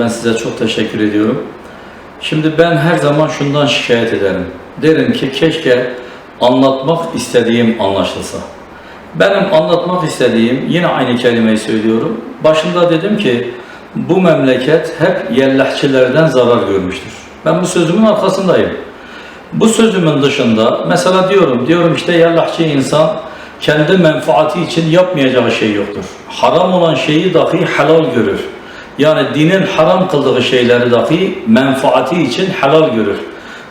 ben size çok teşekkür ediyorum. Şimdi ben her zaman şundan şikayet ederim. Derim ki keşke anlatmak istediğim anlaşılsa. Benim anlatmak istediğim, yine aynı kelimeyi söylüyorum. Başında dedim ki bu memleket hep yellahçilerden zarar görmüştür. Ben bu sözümün arkasındayım. Bu sözümün dışında mesela diyorum, diyorum işte yallahçı insan kendi menfaati için yapmayacağı şey yoktur. Haram olan şeyi dahi helal görür. Yani dinin haram kıldığı şeyleri dahi menfaati için helal görür.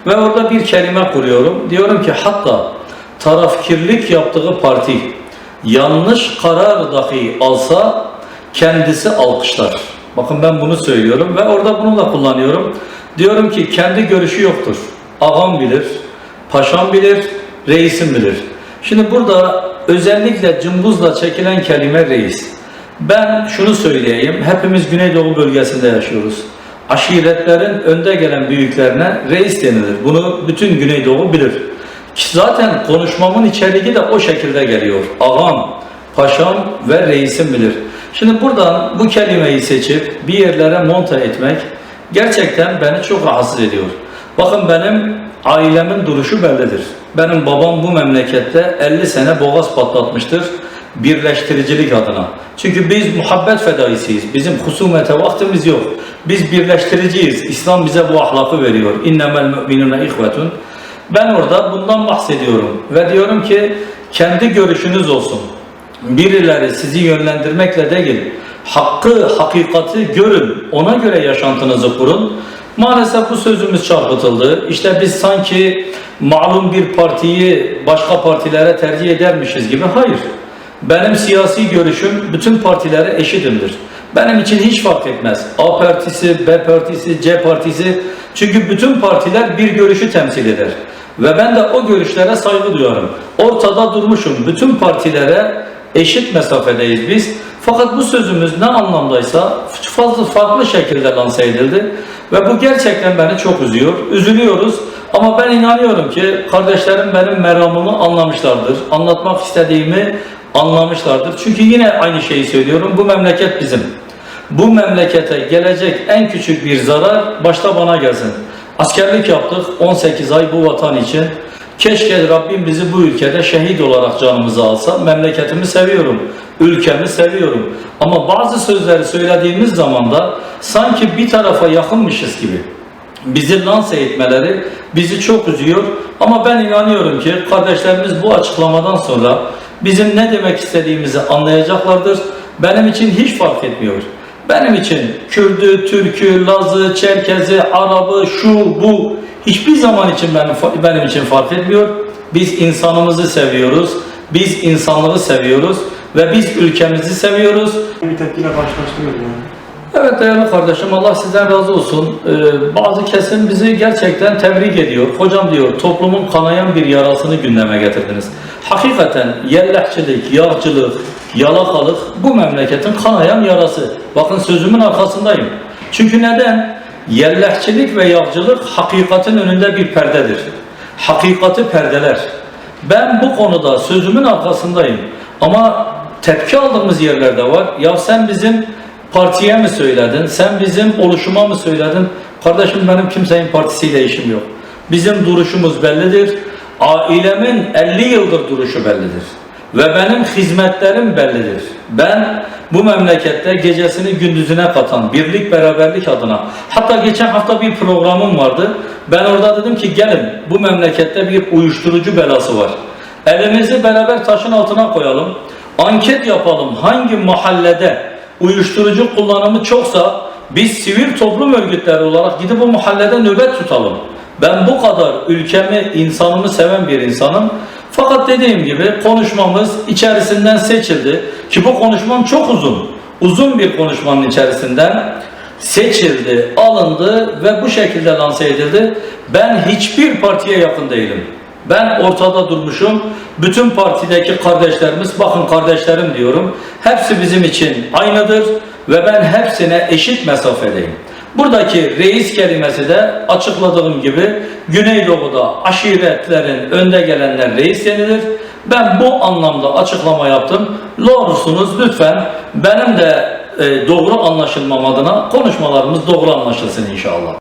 Ve orada bir kelime kuruyorum. Diyorum ki hatta tarafkirlik yaptığı parti yanlış karar dahi alsa kendisi alkışlar. Bakın ben bunu söylüyorum ve orada bunu da kullanıyorum. Diyorum ki kendi görüşü yoktur. Ağam bilir, paşam bilir, reisim bilir. Şimdi burada özellikle cımbızla çekilen kelime reis. Ben şunu söyleyeyim, hepimiz Güneydoğu bölgesinde yaşıyoruz. Aşiretlerin önde gelen büyüklerine reis denilir. Bunu bütün Güneydoğu bilir. Zaten konuşmamın içeriği de o şekilde geliyor. Ağam, paşam ve reisim bilir. Şimdi buradan bu kelimeyi seçip bir yerlere monta etmek gerçekten beni çok rahatsız ediyor. Bakın benim ailemin duruşu bellidir. Benim babam bu memlekette 50 sene boğaz patlatmıştır birleştiricilik adına. Çünkü biz muhabbet fedaisiyiz. Bizim husumete vaktimiz yok. Biz birleştiriciyiz. İslam bize bu ahlakı veriyor. İnnemel müminune ihvetun. Ben orada bundan bahsediyorum ve diyorum ki kendi görüşünüz olsun. Birileri sizi yönlendirmekle değil, hakkı, hakikati görün, ona göre yaşantınızı kurun. Maalesef bu sözümüz çarpıtıldı. İşte biz sanki malum bir partiyi başka partilere tercih edermişiz gibi. Hayır. Benim siyasi görüşüm bütün partilere eşitimdir. Benim için hiç fark etmez. A partisi, B partisi, C partisi. Çünkü bütün partiler bir görüşü temsil eder. Ve ben de o görüşlere saygı duyuyorum. Ortada durmuşum. Bütün partilere eşit mesafedeyiz biz. Fakat bu sözümüz ne anlamdaysa fazla farklı şekilde lanse edildi. Ve bu gerçekten beni çok üzüyor. Üzülüyoruz. Ama ben inanıyorum ki kardeşlerim benim meramımı anlamışlardır. Anlatmak istediğimi anlamışlardır. Çünkü yine aynı şeyi söylüyorum. Bu memleket bizim. Bu memlekete gelecek en küçük bir zarar başta bana gelsin. Askerlik yaptık 18 ay bu vatan için. Keşke Rabbim bizi bu ülkede şehit olarak canımızı alsa. Memleketimi seviyorum, ülkemi seviyorum. Ama bazı sözleri söylediğimiz zaman da sanki bir tarafa yakınmışız gibi bizi lanse etmeleri bizi çok üzüyor. Ama ben inanıyorum ki kardeşlerimiz bu açıklamadan sonra bizim ne demek istediğimizi anlayacaklardır. Benim için hiç fark etmiyor. Benim için Kürdü, Türkü, Lazı, Çerkezi, Arabı, şu, bu hiçbir zaman için benim, benim için fark etmiyor. Biz insanımızı seviyoruz. Biz insanlığı seviyoruz. Ve biz ülkemizi seviyoruz. bir tepkiyle karşılaştırıyor yani. Evet değerli kardeşim Allah sizden razı olsun. Ee, bazı kesim bizi gerçekten tebrik ediyor. Hocam diyor toplumun kanayan bir yarasını gündeme getirdiniz. Hakikaten yellahçılık, yağcılık, yalakalık bu memleketin kanayan yarası. Bakın sözümün arkasındayım. Çünkü neden? Yellahçılık ve yağcılık hakikatin önünde bir perdedir. Hakikati perdeler. Ben bu konuda sözümün arkasındayım. Ama tepki aldığımız yerlerde var. Ya sen bizim partiye mi söyledin? Sen bizim oluşuma mı söyledin? Kardeşim benim kimsenin partisiyle işim yok. Bizim duruşumuz bellidir. Ailemin 50 yıldır duruşu bellidir. Ve benim hizmetlerim bellidir. Ben bu memlekette gecesini gündüzüne katan birlik beraberlik adına hatta geçen hafta bir programım vardı. Ben orada dedim ki gelin bu memlekette bir uyuşturucu belası var. Elimizi beraber taşın altına koyalım. Anket yapalım. Hangi mahallede uyuşturucu kullanımı çoksa biz sivil toplum örgütleri olarak gidip bu mahallede nöbet tutalım. Ben bu kadar ülkemi, insanımı seven bir insanım. Fakat dediğim gibi konuşmamız içerisinden seçildi. Ki bu konuşmam çok uzun. Uzun bir konuşmanın içerisinden seçildi, alındı ve bu şekilde lanse edildi. Ben hiçbir partiye yakın değilim. Ben ortada durmuşum. Bütün partideki kardeşlerimiz, bakın kardeşlerim diyorum. Hepsi bizim için aynıdır ve ben hepsine eşit mesafedeyim. Buradaki reis kelimesi de açıkladığım gibi Güneydoğu'da aşiretlerin önde gelenler reis denilir. Ben bu anlamda açıklama yaptım. Doğrusunuz lütfen benim de e, doğru anlaşılmam adına konuşmalarımız doğru anlaşılsın inşallah.